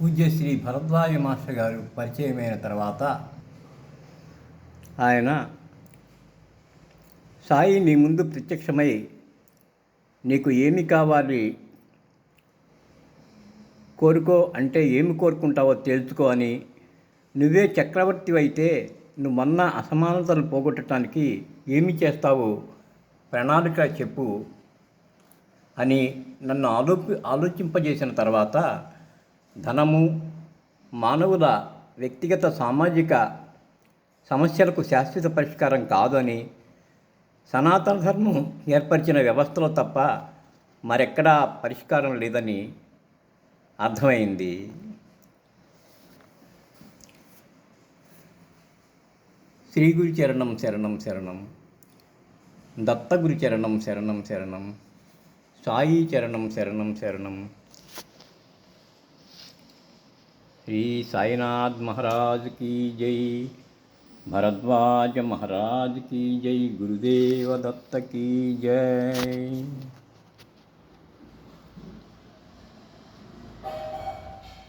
పూజ్యశ్రీ Bharadwaj master గారు పరిచయమైన తర్వాత ఆయన సాయి నీ ముందు ప్రత్యక్షమై నీకు ఏమి కావాలి? కోరుకో అంటే ఏమి కోరుకుంటావో తెలుసుకో అని నువ్వే చక్రవర్తి అయితే నువ్వన్న అసమానతలు పోగొట్టడానికి ఏమి చేస్తావు? ప్రణాళిక చెప్పు అని నన్ను ఆలోపి ఆలోచింపజేసిన తర్వాత ధనము మానవుల వ్యక్తిగత సామాజిక సమస్యలకు శాశ్వత పరిష్కారం కాదని సనాతన ధర్మం ఏర్పరిచిన వ్యవస్థలో తప్ప మరెక్కడా పరిష్కారం లేదని అర్థమైంది. శ్రీ గురు చరణం శరణం శరణం దత్తగురు చరణం శరణం శరణం సాయి చరణం శరణం శరణం श्री साईनाथ महाराज की जय। भरद्वाज महाराज की जय। गुरुदेव दत्त की जय।